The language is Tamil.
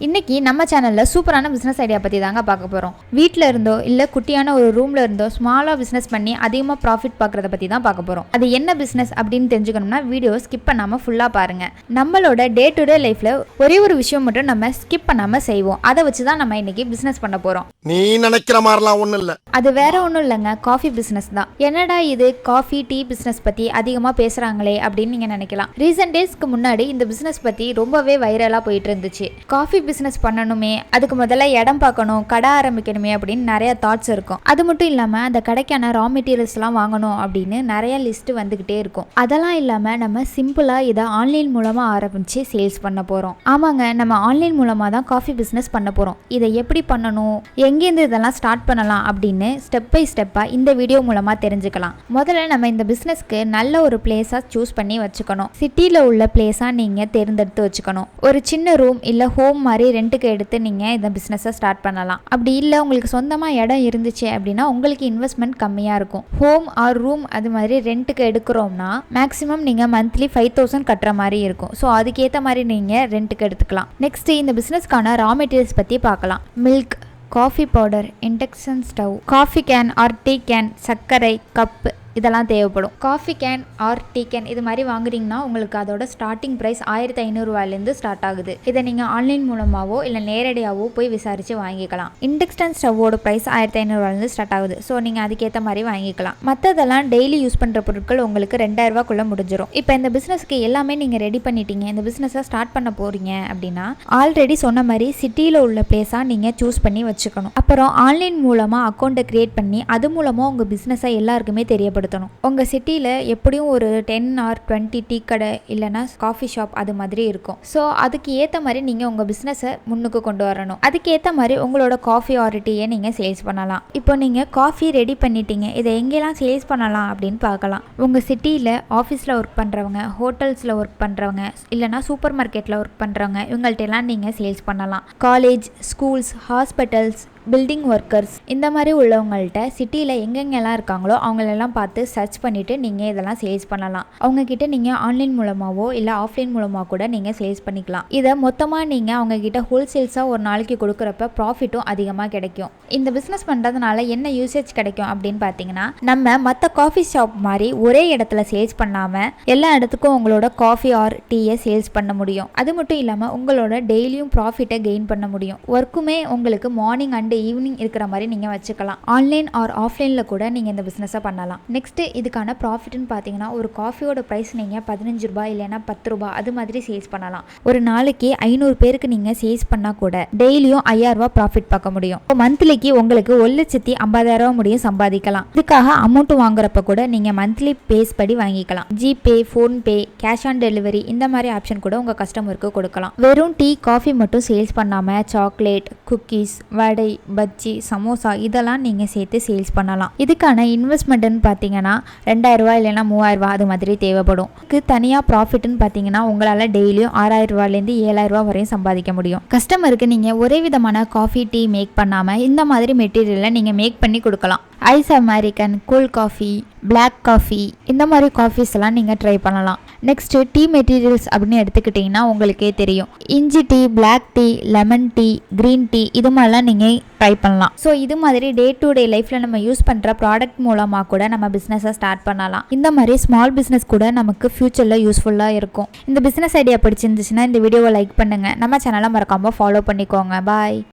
இன்னைக்கு நம்ம சேனலில் சூப்பரான பிஸ்னஸ் ஐடியா பற்றி தாங்க பார்க்க போகிறோம் வீட்டில் இருந்தோ இல்லை குட்டியான ஒரு ரூமில் இருந்தோ ஸ்மாலாக பிஸ்னஸ் பண்ணி அதிகமாக ப்ராஃபிட் பார்க்குறத பற்றி தான் பார்க்க போகிறோம் அது என்ன பிஸ்னஸ் அப்படின்னு தெரிஞ்சுக்கணும்னா வீடியோ ஸ்கிப் பண்ணாமல் ஃபுல்லாக பாருங்கள் நம்மளோட டே டு டே லைஃப்பில் ஒரே ஒரு விஷயம் மட்டும் நம்ம ஸ்கிப் பண்ணாமல் செய்வோம். அதை வச்சு தான் நம்ம இன்னைக்கு பிஸ்னஸ் பண்ண போகிறோம் நீ நினைக்கிற மாதிரிலாம் ஒண்ணும் இல்ல. அது வேற ஒன்றும் இல்லைங்க. காஃபி பிஸ்னஸ் தான். என்னடா இது? காஃபி டீ பிஸ்னஸ் பற்றி அதிகமாக பேசுகிறாங்களே அப்படின்னு நீங்கள் நினைக்கலாம். ரீசெண்ட் டேஸ்க்கு முன்னாடி இந்த பிஸ்னஸ் பற்றி ரொம்பவே வைரலாக போயிட்டு இருந்துச்சு. காஃபி பிஸ்னஸ் பண்ணணுமே அதுக்கு முதல்ல இடம் பார்க்கணும் கடை ஆரம்பிக்கணுமே அப்படின்னு நிறைய தாட்ஸ் இருக்கும். அது மட்டும் இல்லாமல் அந்த கடைக்கான ரா மெட்டீரியல்ஸ்லாம் வாங்கணும் அப்படின்னு நிறைய லிஸ்ட் வந்துக்கிட்டே இருக்கும். அதெல்லாம் இல்லாமல் நம்ம சிம்பிளாக இதை ஆன்லைன் மூலமாக ஆரம்பித்து சேல்ஸ் பண்ண போகிறோம் ஆமாங்க நம்ம ஆன்லைன் மூலமாக தான் காஃபி பிஸ்னஸ் பண்ண போகிறோம் இதை எப்படி பண்ணணும்? எங்கேருந்து இதெல்லாம் ஸ்டார்ட் பண்ணலாம் அப்படின்னு ஸ்டெப் பை ஸ்டெப்பாக இந்த வீடியோ மூலமாக தெரிஞ்சுக்கலாம். முதல்ல நம்ம இந்த பிஸ்னஸ்க்கு நல்ல ஒரு பிளேஸாக சூஸ் பண்ணி வச்சுக்கணும். சிட்டியில் உள்ள பிளேஸாக நீங்கள் தேர்ந்தெடுத்து வச்சுக்கணும். ஒரு சின்ன ரூம் இல்லை ஹோம் மாதிரி ரெண்ட்டுக்கு எடுத்து நீங்கள் இந்த பிஸ்னஸை ஸ்டார்ட் பண்ணலாம். அப்படி இல்லை உங்களுக்கு சொந்தமாக இடம் இருந்துச்சு அப்படின்னா உங்களுக்கு இன்வெஸ்ட்மெண்ட் கம்மியாக இருக்கும். ஹோம் ஆர் ரூம் அது மாதிரி ரெண்ட்டுக்கு எடுக்கிறோம்னா மேக்ஸிமம் நீங்கள் மந்த்லி ஃபைவ் தௌசண்ட் கட்டுற மாதிரி இருக்கும். ஸோ அதுக்கேற்ற மாதிரி நீங்கள் ரெண்ட்டுக்கு எடுத்துக்கலாம். நெக்ஸ்ட் இந்த பிஸ்னஸ்க்கான ரா மெட்டீரியல்ஸ் பற்றி பார்க்கலாம். Milk coffee powder induction stove coffee can or tea can சர்க்கரை கப்பு இதெல்லாம் தேவைப்படும். Coffee can or tea can இது மாதிரி வாங்குறீங்கன்னா உங்களுக்கு அதோட ஸ்டார்டிங் ப்ரைஸ் ஆயிரத்தி ஐநூறுரூவாயிலேருந்து ஸ்டார்ட் ஆகுது. இதை நீங்கள் ஆன்லைன் மூலமாகவோ இல்லை நேரடியாகவோ போய் விசாரித்து வாங்கிக்கலாம். இண்டக்ஷன் ஸ்டவ்வோட ப்ரைஸ் ஆயிரத்தி ஐநூறுரூவாலேருந்து ஸ்டார்ட் ஆகுது. ஸோ நீங்கள் அதுக்கேற்ற மாதிரி வாங்கிக்கலாம். மற்றதெல்லாம் டெய்லி யூஸ் பண்ணுற பொருட்கள் உங்களுக்கு ரெண்டாயிரரூவாக்குள்ளே முடிஞ்சிடும் இப்போ இந்த பிஸ்னஸ்க்கு எல்லாமே நீங்கள் ரெடி பண்ணிட்டீங்க. இந்த பிஸ்னஸை ஸ்டார்ட் பண்ண போகிறீங்க அப்படின்னா ஆல்ரெடி சொன்ன மாதிரி சிட்டியில் உள்ள பிளேஸாக நீங்கள் சூஸ் பண்ணி வச்சுக்கணும். அப்புறம் ஆன்லைன் மூலமாக அக்கௌண்ட்டை க்ரியேட் பண்ணி அது மூலமாக உங்கள் பிஸ்னஸை எல்லாருக்குமே தெரியப்படும் பயன்படுத்தணும். உங்கள் சிட்டியில் எப்படியும் ஒரு டென் ஆர் டுவெண்ட்டி டீ கடை இல்லைன்னா காஃபி ஷாப் அது மாதிரி இருக்கும். ஸோ அதுக்கு ஏற்ற மாதிரி நீங்கள் உங்கள் பிஸ்னஸை முன்னுக்கு கொண்டு வரணும். அதுக்கு ஏற்ற மாதிரி உங்களோட காஃபி ஆர் டீயை நீங்கள் சேல்ஸ் பண்ணலாம். இப்போ நீங்கள் காஃபி ரெடி பண்ணிட்டீங்க. இதை எங்கெல்லாம் சேல்ஸ் பண்ணலாம் அப்படின்னு பார்க்கலாம். உங்கள் சிட்டியில் ஆஃபீஸில் ஒர்க் பண்ணுறவங்க ஹோட்டல்ஸில் ஒர்க் பண்ணுறவங்க இல்லைனா சூப்பர் மார்க்கெட்டில் ஒர்க் பண்ணுறவங்க இவங்கள்ட்ட எல்லாம் நீங்கள் சேல்ஸ் பண்ணலாம். College schools hospitals building workers இந்த மாதிரி உள்ளவங்கள்ட்ட சிட்டியில் எங்கெங்கெல்லாம் இருக்காங்களோ அவங்களெல்லாம் பார்த்து சர்ச் பண்ணிவிட்டு நீங்கள் இதெல்லாம் சேல்ஸ் பண்ணலாம். அவங்கக்கிட்ட நீங்கள் ஆன்லைன் மூலமாகவோ இல்லை ஆஃப்லைன் மூலமாக கூட நீங்கள் சேல்ஸ் பண்ணிக்கலாம். இதை மொத்தமாக நீங்கள் அவங்கக்கிட்ட ஹோல்சேல்ஸாக ஒரு நாளைக்கு கொடுக்குறப்ப ப்ராஃபிட்டும் அதிகமாக கிடைக்கும். இந்த பிஸ்னஸ் பண்ணுறதுனால என்ன யூசேஜ் கிடைக்கும் அப்படின்னு பார்த்தீங்கன்னா நம்ம மற்ற காஃபி ஷாப் மாதிரி ஒரே இடத்துல சேல்ஸ் பண்ணாமல் எல்லா இடத்துக்கும் உங்களோட காஃபி ஆர் டீயை சேல்ஸ் பண்ண முடியும். அது மட்டும் இல்லாமல் உங்களோட டெய்லியும் ப்ராஃபிட்டை கெயின் பண்ண முடியும். ஒர்க்குமே உங்களுக்கு மார்னிங் அண்ட் ஈவினிங் இருக்கிற மாதிரி நீங்கள் வச்சுக்கலாம். ஆன்லைன் ஆர் ஆஃப்லைனில் கூட நீங்கள் இந்த பிஸ்னஸை பண்ணலாம். நெக்ஸ்ட்டு இதுக்கான ப்ராஃபிட்னு பார்த்தீங்கன்னா ஒரு காஃபியோட ப்ரைஸ் நீங்கள் பதினஞ்சு ரூபாய் இல்லைன்னா பத்து ரூபாய் அது மாதிரி சேல்ஸ் பண்ணலாம். ஒரு நாளைக்கு ஐநூறு பேருக்கு நீங்கள் சேல்ஸ் பண்ணால் கூட டெய்லியும் ஐயாயிரரூபா ப்ராஃபிட் பார்க்க முடியும். மந்த்லிக்கு உங்களுக்கு ஒரு லட்சத்தி ஐம்பதாயிரரூபா முடியும் சம்பாதிக்கலாம். இதுக்காக அமௌண்ட் வாங்குறப்ப கூட நீங்கள் மந்த்லி பேஸ் படி வாங்கிக்கலாம். GPay PhonePe cash on delivery இந்த மாதிரி ஆப்ஷன் கூட உங்கள் கஸ்டமருக்கு கொடுக்கலாம். வெறும் டீ காஃபி மட்டும் சேல்ஸ் பண்ணாமல் சாக்லேட் குக்கீஸ் வடை பஜ்ஜி சமோசா இதெல்லாம் நீங்கள் சேர்த்து சேல்ஸ் பண்ணலாம். இதுக்கான இன்வெஸ்ட்மெண்ட்டுன்னு பார்த்தீங்கன்னா ரெண்டாயிரரூவா இல்லைன்னா மூவாயிரரூவா அது மாதிரி தேவைப்படும். இதுக்கு தனியாக ப்ராஃபிட்னு பார்த்தீங்கன்னா உங்களால் டெய்லியும் ஆறாயிரரூவாலேருந்து ஏழாயிரரூவா வரையும் சம்பாதிக்க முடியும். கஸ்டமருக்கு நீங்கள் ஒரே விதமான காஃபி டீ மேக் பண்ணாமல் இந்த மாதிரி மெட்டீரியலை நீங்கள் மேக் பண்ணி கொடுக்கலாம். Ice American cool coffee black coffee இந்த மாதிரி காஃபிஸ் எல்லாம் நீங்கள் ட்ரை பண்ணலாம். நெக்ஸ்ட்டு டீ மெட்டீரியல்ஸ் அப்படின்னு எடுத்துக்கிட்டிங்கன்னா உங்களுக்கே தெரியும். இஞ்சி tea black tea lemon tea green tea இது மாதிரிலாம் நீங்கள் ட்ரை பண்ணலாம். ஸோ இது மாதிரி டே டு டே லைஃப்பில் நம்ம யூஸ் பண்ணுற ப்ராடக்ட் மூலமாக கூட நம்ம பிஸ்னஸை ஸ்டார்ட் பண்ணலாம். இந்த மாதிரி ஸ்மால் பிஸ்னஸ் கூட நமக்கு ஃப்யூச்சரில் யூஸ்ஃபுல்லாக இருக்கும். இந்த பிஸ்னஸ் ஐடியா பிடிச்சிருந்துச்சுன்னா இந்த வீடியோவை லைக் பண்ணுங்கள் நம்ம சேனலை மறக்காமல் ஃபாலோ பண்ணிக்கோங்க. பாய்